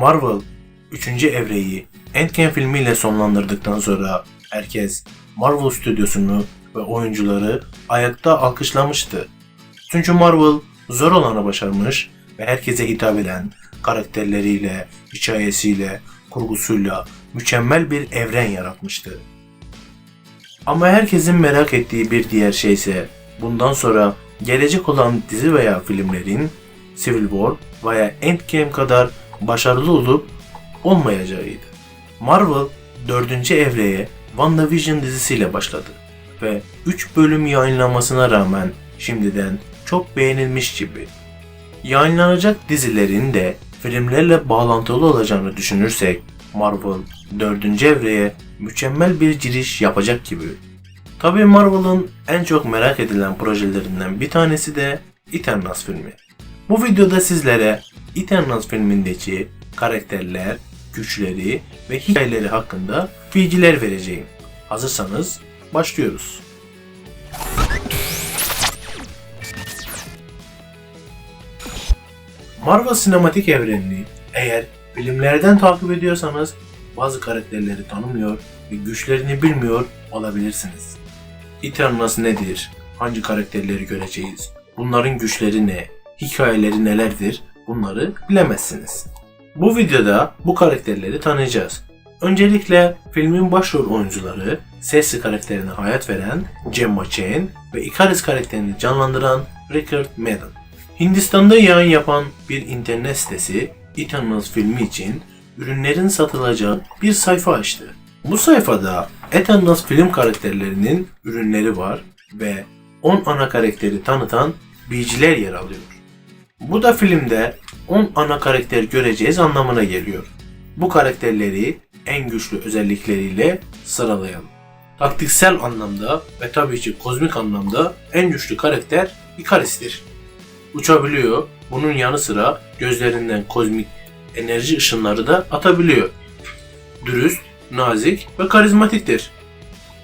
Marvel 3. evreyi Endgame filmiyle sonlandırdıktan sonra herkes Marvel stüdyosunu ve oyuncuları ayakta alkışlamıştı. Çünkü Marvel zor olanı başarmış ve herkese hitap eden karakterleriyle, hikayesiyle, kurgusuyla mükemmel bir evren yaratmıştı. Ama herkesin merak ettiği bir diğer şey ise bundan sonra gelecek olan dizi veya filmlerin Civil War veya Endgame kadar başarılı olup olmayacağıydı. Marvel 4. evreye WandaVision dizisiyle başladı ve 3 bölüm yayınlanmasına rağmen şimdiden çok beğenilmiş gibi. Yayınlanacak dizilerin de filmlerle bağlantılı olacağını düşünürsek Marvel 4. evreye mükemmel bir giriş yapacak gibi. Tabii Marvel'ın en çok merak edilen projelerinden bir tanesi de Eternals filmi. Bu videoda sizlere Eternals filmindeki karakterler, güçleri ve hikayeleri hakkında bilgiler vereceğim. Hazırsanız başlıyoruz. Marvel sinematik evrenini eğer filmlerden takip ediyorsanız bazı karakterleri tanımıyor ve güçlerini bilmiyor olabilirsiniz. Eternals nedir? Hangi karakterleri göreceğiz? Bunların güçleri ne? Hikayeleri nelerdir? Bunları bilemezsiniz. Bu videoda bu karakterleri tanıyacağız. Öncelikle filmin başrol oyuncuları Cersei karakterine hayat veren Gemma Chan ve Icarus karakterini canlandıran Richard Madden. Hindistan'da yayın yapan bir internet sitesi Eternals filmi için ürünlerin satılacağı bir sayfa açtı. Bu sayfada Eternals film karakterlerinin ürünleri var ve 10 ana karakteri tanıtan bilgiler yer alıyor. Bu da filmde 10 ana karakter göreceğiz anlamına geliyor. Bu karakterleri en güçlü özellikleriyle sıralayalım. Taktiksel anlamda ve tabii ki kozmik anlamda en güçlü karakter Icarus'tir. Uçabiliyor. Bunun yanı sıra gözlerinden kozmik enerji ışınları da atabiliyor. Dürüst, nazik ve karizmatiktir.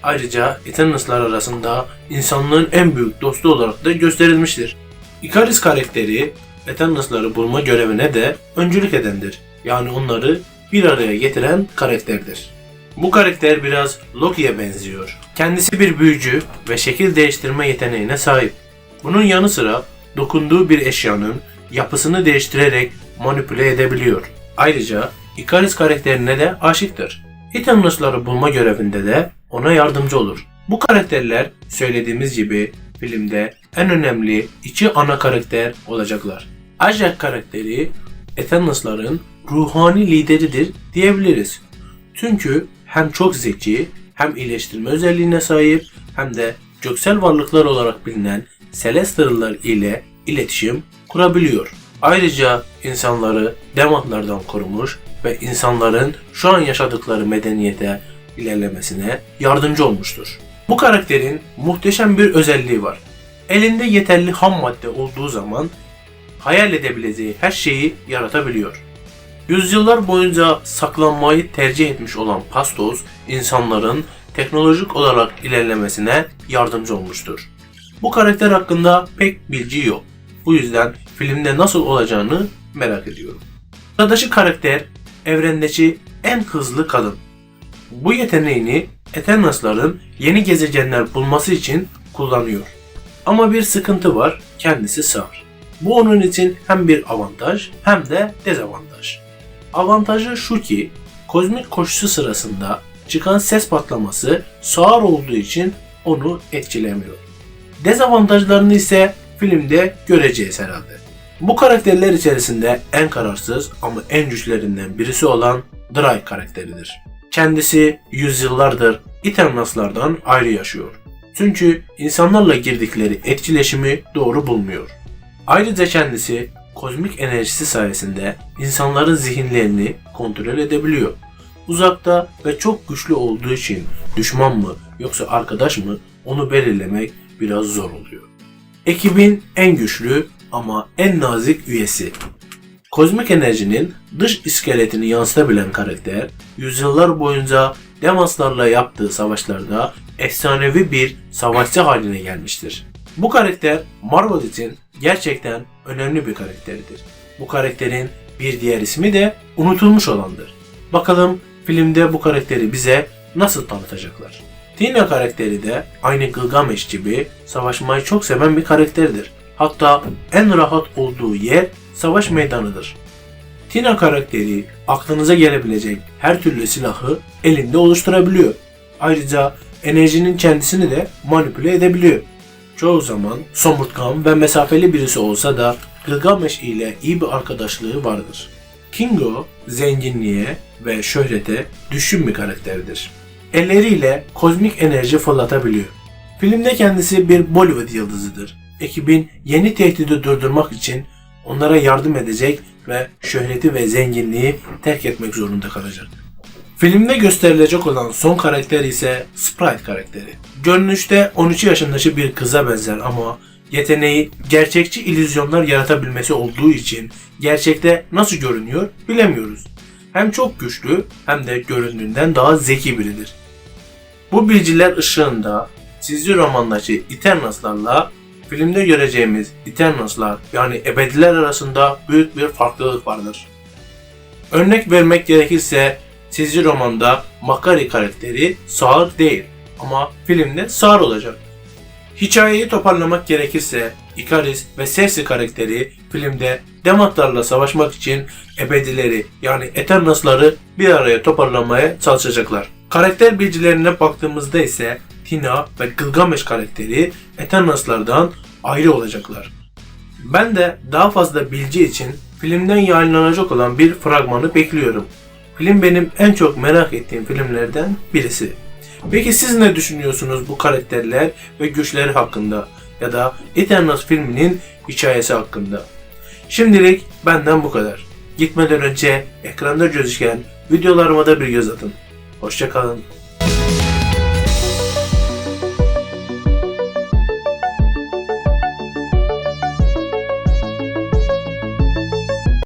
Ayrıca Eternals'lar arasında insanlığın en büyük dostu olarak da gösterilmiştir. Icarus karakteri Eternals'ları bulma görevine de öncülük edendir. Yani onları bir araya getiren karakterdir. Bu karakter biraz Loki'ye benziyor. Kendisi bir büyücü ve şekil değiştirme yeteneğine sahip. Bunun yanı sıra dokunduğu bir eşyanın yapısını değiştirerek manipüle edebiliyor. Ayrıca Icarus karakterine de aşıktır. Eternals'ları bulma görevinde de ona yardımcı olur. Bu karakterler söylediğimiz gibi filmde en önemli iki ana karakter olacaklar. Ajak karakteri Eternals'ların ruhani lideridir diyebiliriz. Çünkü hem çok zeki, hem iyileştirme özelliğine sahip, hem de göksel varlıklar olarak bilinen Celestial'lar ile iletişim kurabiliyor. Ayrıca insanları dematlardan korumuş ve insanların şu an yaşadıkları medeniyete ilerlemesine yardımcı olmuştur. Bu karakterin muhteşem bir özelliği var. Elinde yeterli ham madde olduğu zaman hayal edebileceği her şeyi yaratabiliyor. Yüzyıllar boyunca saklanmayı tercih etmiş olan Pastos, insanların teknolojik olarak ilerlemesine yardımcı olmuştur. Bu karakter hakkında pek bilgi yok. Bu yüzden filmde nasıl olacağını merak ediyorum. Sıradaki karakter evrendeki en hızlı kadın. Bu yeteneğini Eternals'ların yeni gezegenler bulması için kullanıyor. Ama bir sıkıntı var, kendisi sağır. Bu onun için hem bir avantaj hem de dezavantaj. Avantajı şu ki, kozmik koşusu sırasında çıkan ses patlaması sağır olduğu için onu etkilemiyor. Dezavantajlarını ise filmde göreceğiz herhalde. Bu karakterler içerisinde en kararsız ama en güçlerinden birisi olan Drake karakteridir. Kendisi yüzyıllardır Eternals'lardan ayrı yaşıyor. Çünkü insanlarla girdikleri etkileşimi doğru bulmuyor. Ayrıca kendisi kozmik enerjisi sayesinde insanların zihinlerini kontrol edebiliyor. Uzakta ve çok güçlü olduğu için düşman mı yoksa arkadaş mı onu belirlemek biraz zor oluyor. Ekibin en güçlü ama en nazik üyesi. Kozmik enerjinin dış iskeletini yansıtabilen karakter, yüzyıllar boyunca Demaslarla yaptığı savaşlarda efsanevi bir savaşçı haline gelmiştir. Bu karakter Marvel için gerçekten önemli bir karakterdir. Bu karakterin Bir diğer ismi de unutulmuş olandır. Bakalım filmde bu karakteri bize nasıl tanıtacaklar? Tina karakteri de aynı Gilgamesh gibi savaşmayı çok seven bir karakterdir. Hatta en rahat olduğu yer savaş meydanıdır. Tina karakteri aklınıza gelebilecek her türlü silahı elinde oluşturabiliyor. Ayrıca enerjinin kendisini de manipüle edebiliyor. Çoğu zaman somurtkan ve mesafeli birisi olsa da Gilgamesh ile iyi bir arkadaşlığı vardır. Kingo zenginliğe ve şöhrete düşkün bir karakterdir. Elleriyle kozmik enerji fırlatabiliyor. Filmde kendisi bir Bollywood yıldızıdır. Ekibin yeni tehdidi durdurmak için onlara yardım edecek ve şöhreti ve zenginliği terk etmek zorunda kalacak. Filmde gösterilecek olan son karakter ise Sprite karakteri. Görünüşte 13 yaşındaki bir kıza benzer ama yeteneği gerçekçi illüzyonlar yaratabilmesi olduğu için gerçekte nasıl görünüyor bilemiyoruz. Hem çok güçlü hem de göründüğünden daha zeki biridir. Bu bilgiler ışığında çizgi romandaki Eternals'larla filmde göreceğimiz Eternals'lar yani ebediler arasında büyük bir farklılık vardır. Örnek vermek gerekirse çizgi romanda Makari karakteri sağır değil ama filmde sağır olacak. Hikayeyi toparlamak gerekirse Ikaris ve Cersei karakteri filmde Dematlarla savaşmak için ebedileri yani Eternals'ları bir araya toparlamaya çalışacaklar. Karakter bilgilerine baktığımızda ise Tina ve Gilgamesh karakteri Eternals'lardan ayrı olacaklar. Ben de daha fazla bilgi için filmden yayınlanacak olan bir fragmanı bekliyorum. Film benim en çok merak ettiğim filmlerden birisi. Peki siz ne düşünüyorsunuz bu karakterler ve güçleri hakkında ya da Eternals filminin hikayesi hakkında? Şimdilik benden bu kadar. Gitmeden önce ekranda gözüken videolarıma da bir göz atın. Hoşçakalın.